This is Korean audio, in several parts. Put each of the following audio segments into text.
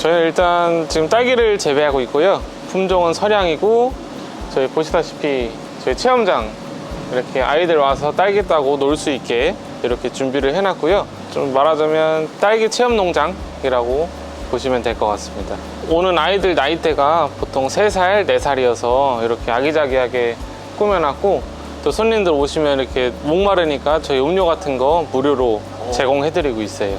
저희는 일단 지금 딸기를 재배하고 있고요. 품종은 설양이고 저희 보시다시피 저희 체험장 이렇게 아이들 와서 딸기 따고 놀 수 있게 이렇게 준비를 해놨고요. 좀 말하자면 딸기 체험 농장이라고 보시면 될 것 같습니다. 오는 아이들 나이대가 보통 3살, 4살이어서 이렇게 아기자기하게 꾸며놨고 또 손님들 오시면 이렇게 목마르니까 저희 음료 같은 거 무료로 제공해드리고 있어요.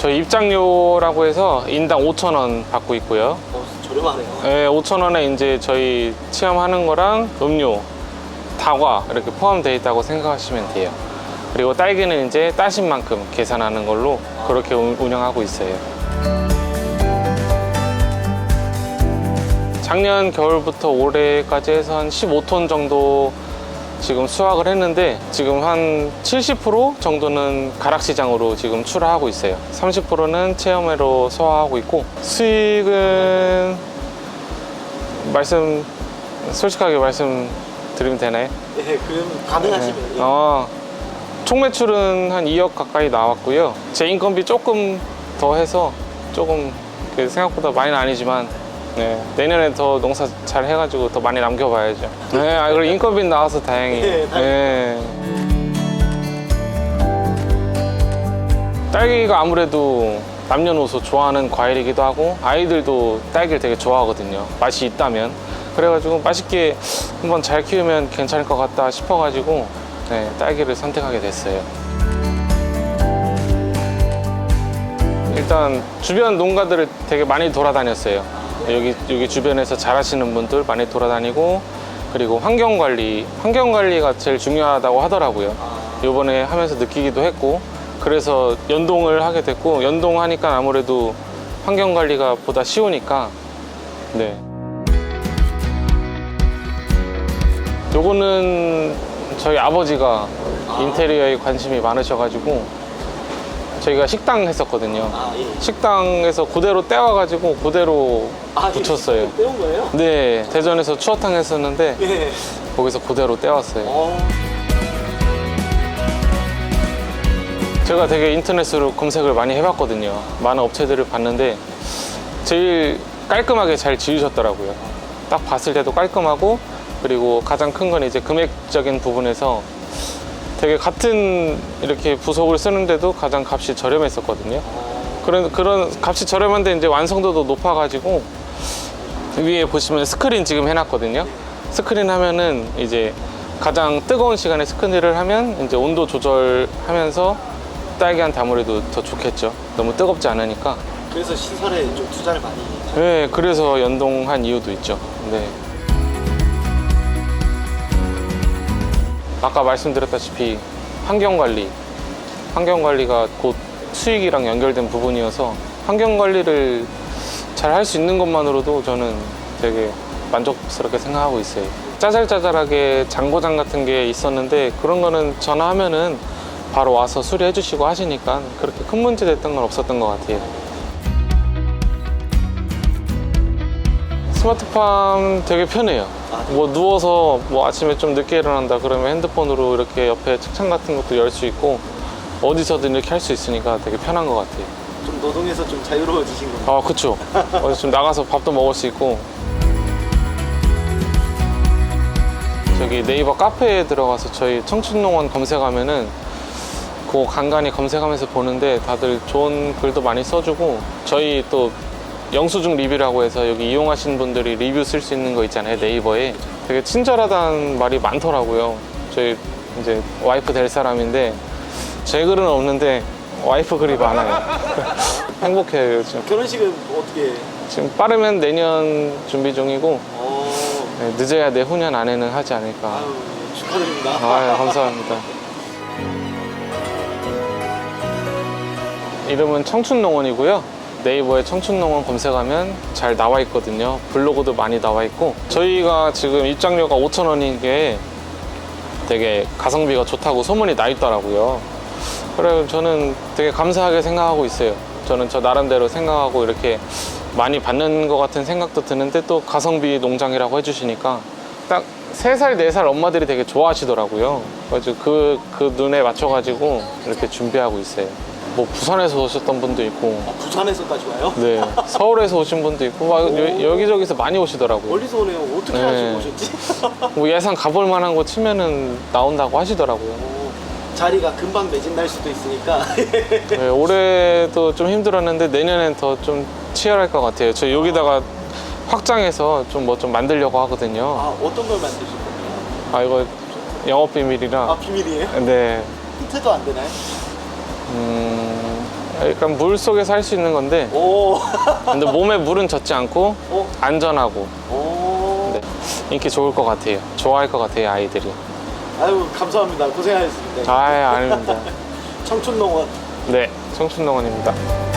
저희 입장료라고 해서 인당 5,000원 받고 있고요. 어, 저렴하네요. 네, 5,000원에 이제 저희 체험하는 거랑 음료, 다과 이렇게 포함되어 있다고 생각하시면 돼요. 그리고 딸기는 이제 따신 만큼 계산하는 걸로 그렇게 운- 운영하고 있어요. 작년 겨울부터 올해까지 해서 한 15톤 정도 지금 수확을 했는데 지금 한 70% 정도는 가락시장으로 지금 출하하고 있어요. 30%는 체험회로 소화하고 있고 수익은 말씀 솔직하게 말씀드리면 되나요? 네, 그럼 가능하시면 예. 어, 총 매출은 한 2억 가까이 나왔고요. 제 인건비 조금 더 해서 조금 그 생각보다 많이는 아니지만 네, 내년에 더 농사 잘 해가지고 더 많이 남겨봐야죠. 네, 아, 그리고 인건비 나와서 다행히. 네, 다행히. 네. 딸기가 아무래도 남녀노소 좋아하는 과일이기도 하고 아이들도 딸기를 되게 좋아하거든요. 맛이 있다면. 그래가지고 맛있게 한번 잘 키우면 괜찮을 것 같다 싶어가지고 네, 딸기를 선택하게 됐어요. 일단 주변 농가들을 되게 많이 돌아다녔어요. 여기 여기 주변에서 잘하시는 분들 많이 돌아다니고 그리고 환경 관리 환경 관리가 제일 중요하다고 하더라고요. 요번에 하면서 느끼기도 했고 그래서 연동을 하게 됐고 연동하니까 아무래도 환경 관리가 보다 쉬우니까 네. 요거는 저희 아버지가 인테리어에 관심이 많으셔가지고 저희가 식당 했었거든요. 아, 예. 식당에서 그대로 떼와가지고 그대로 아, 붙였어요. 이거 떼온 거예요? 네, 대전에서 추어탕 했었는데 예. 거기서 그대로 떼왔어요. 어, 제가 되게 인터넷으로 검색을 많이 해봤거든요. 많은 업체들을 봤는데 제일 깔끔하게 잘 지으셨더라고요. 딱 봤을 때도 깔끔하고 그리고 가장 큰 건 이제 금액적인 부분에서 되게 같은 이렇게 부속을 쓰는데도 가장 값이 저렴했었거든요. 그런 그런 값이 저렴한데 이제 완성도도 높아가지고 위에 보시면 스크린 지금 해놨거든요. 스크린 하면은 이제 가장 뜨거운 시간에 스크린을 하면 이제 온도 조절하면서 딸기한테 아무래도 더 좋겠죠. 너무 뜨겁지 않으니까. 그래서 시설에 좀 투자를 많이. 네, 그래서 연동한 이유도 있죠. 네. 아까 말씀드렸다시피 환경 관리, 환경 관리가 곧 수익이랑 연결된 부분이어서 환경 관리를 잘 할 수 있는 것만으로도 저는 되게 만족스럽게 생각하고 있어요. 짜잘짜잘하게 장고장 같은 게 있었는데 그런 거는 전화하면은 바로 와서 수리해 주시고 하시니까 그렇게 큰 문제 됐던 건 없었던 것 같아요. 스마트팜 되게 편해요. 뭐 누워서 뭐 아침에 좀 늦게 일어난다 그러면 핸드폰으로 이렇게 옆에 책창 같은 것도 열 수 있고 어디서든 이렇게 할 수 있으니까 되게 편한 것 같아요. 좀 노동에서 좀 자유로워지신 건가요? 아, 그쵸. 어디 좀 나가서 밥도 먹을 수 있고. 저기 네이버 카페에 들어가서 저희 청춘농원 검색하면은 그거 간간히 검색하면서 보는데 다들 좋은 글도 많이 써주고 저희 또 영수증 리뷰라고 해서 여기 이용하신 분들이 리뷰 쓸 수 있는 거 있잖아요 네이버에. 되게 친절하다는 말이 많더라고요. 저희 이제 와이프 될 사람인데 제 글은 없는데 와이프 글이 많아요. 행복해요 요즘. 결혼식은 어떻게? 지금 빠르면 내년 준비 중이고 어, 네, 늦어야 내후년 안에는 하지 않을까. 아유, 예, 축하드립니다. 아 감사합니다. 이름은 청춘농원이고요 네이버에 청춘농원 검색하면 잘 나와 있거든요 블로그도 많이 나와 있고 저희가 지금 입장료가 5,000원인 게 되게 가성비가 좋다고 소문이 나 있더라고요 그래 저는 되게 감사하게 생각하고 있어요 저는 저 나름대로 생각하고 이렇게 많이 받는 것 같은 생각도 드는데 또 가성비 농장이라고 해주시니까 딱 3살, 4살 엄마들이 되게 좋아하시더라고요. 그래서 그, 그 눈에 맞춰가지고 이렇게 준비하고 있어요. 뭐 부산에서 오셨던 분도 있고, 아, 부산에서까지 와요? 네, 서울에서 오신 분도 있고, 막 여, 여기저기서 많이 오시더라고요. 멀리서 오네요. 어떻게 네. 하시고 오셨지? 뭐 예산 가볼 만한 곳 치면은 나온다고 하시더라고요. 오, 자리가 금방 매진날 수도 있으니까 네, 올해도 좀 힘들었는데 내년엔 더 좀 치열할 것 같아요. 저 여기다가 확장해서 좀 뭐 좀 만들려고 하거든요. 아 어떤 걸 만드실 건가요? 아 이거 영업 비밀이라. 아 비밀이에요? 네. 힌트도 안 되나요? 음, 약간 물 속에서 할 수 있는 건데, 오, 근데 몸에 물은 젖지 않고 오, 안전하고 오. 네. 인기 좋을 것 같아요. 좋아할 것 같아요 아이들이. 아유 감사합니다. 고생하셨습니다. 아 아닙니다. 청춘농원 네, 청춘농원입니다.